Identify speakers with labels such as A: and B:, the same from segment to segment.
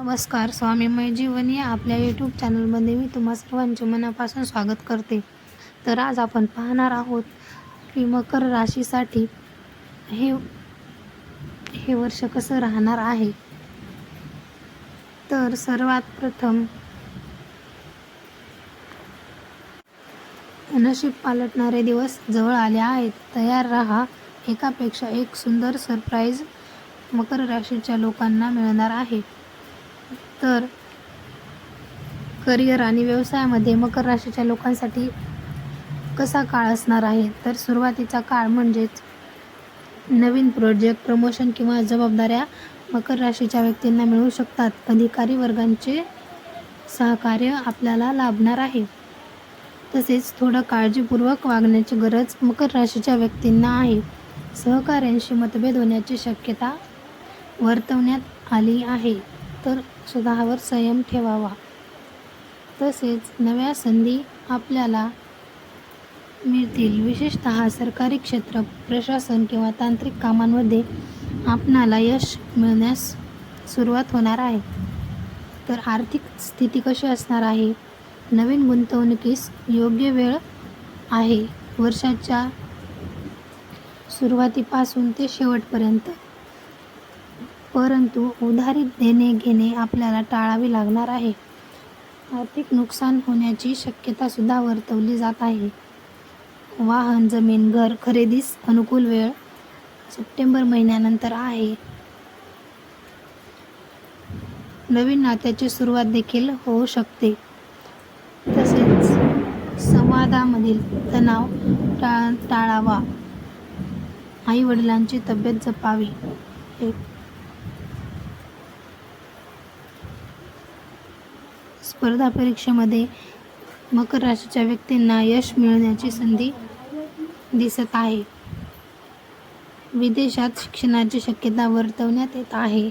A: नमस्कार स्वामीमय जीवन या आपल्या यूट्यूब चॅनलमध्ये मी तुम्हा सर्वांचे मनापासून स्वागत करते. तर आज आपण पाहणार आहोत की मकर राशीसाठी हे हे वर्ष कसं राहणार आहे? तर सर्वात प्रथम नशीब पालटणारे दिवस जवळ आले आहेत. तयार राहा एकापेक्षा एक सुंदर सरप्राईज मकर राशीच्या लोकांना मिळणार आहे. तर करिअर आणि व्यवसायामध्ये मकर राशीच्या लोकांसाठी कसा काळ असणार आहे? तर सुरुवातीचा काळ म्हणजेच नवीन प्रोजेक्ट प्रमोशन किंवा जबाबदाऱ्या मकर राशीच्या व्यक्तींना मिळू शकतात. अधिकारी वर्गांचे सहकार्य आपल्याला लाभणार आहे. तसेच थोडं काळजीपूर्वक वागण्याची गरज मकर राशीच्या व्यक्तींना आहे. सहकाऱ्यांशी मतभेद होण्याची शक्यता वर्तवण्यात आली आहे. तर स्वतःवर संयम ठेवावा. तसेच नव्या संधी आपल्याला मिळतील. विशेषतः सरकारी क्षेत्र प्रशासन किंवा तांत्रिक कामांमध्ये आपणाला यश मिळण्यास सुरुवात होणार आहे. तर आर्थिक स्थिती कशी असणार आहे? नवीन गुंतवणुकीस योग्य वेळ आहे. वर्षाच्या सुरुवातीपासून ते शेवटपर्यंत परंतु उधारी देणे घेणे आपल्याला टाळावे लागणार आहे. आर्थिक नुकसान होण्याची शक्यतासुद्धा वर्तवली जात आहे. वाहन जमीन घर खरेदीस अनुकूल वेळ सप्टेंबर महिन्यानंतर आहे. नवीन नात्याची सुरुवात देखील होऊ शकते. तसेच संवादामधील तणाव टाळ टाळावा. आई वडिलांची तब्येत जपावी. स्पर्धा परीक्षेमध्ये मकर राशीच्या व्यक्तींना यश मिळण्याची संधी दिसत आहे. विदेशात शिक्षणाची शक्यता वर्तवण्यात येत आहे.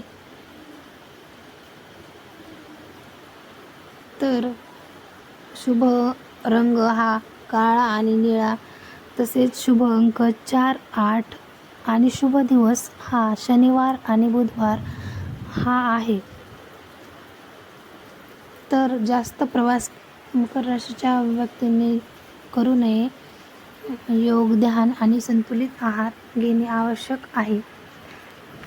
A: तर शुभ रंग हा काळा आणि निळा तसेच शुभ अंक चार आठ आणि शुभ दिवस हा शनिवार आणि बुधवार हा आहे. तर जास्त प्रवास मकर राशीच्या व्यक्तींनी करू नये. योग ध्यान आणि संतुलित आहार घेणे आवश्यक आहे.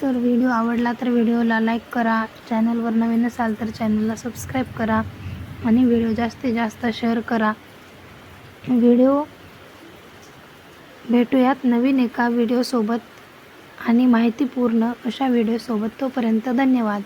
A: तर व्हिडिओ आवडला तर व्हिडिओला लाईक करा. चॅनलवर नवीन असाल तर चॅनलला सबस्क्राईब करा आणि व्हिडिओ जास्तीत जास्त शेअर करा. व्हिडिओ भेटूयात नवीन एका व्हिडिओसोबत आणि माहितीपूर्ण अशा व्हिडिओसोबत तोपर्यंत धन्यवाद.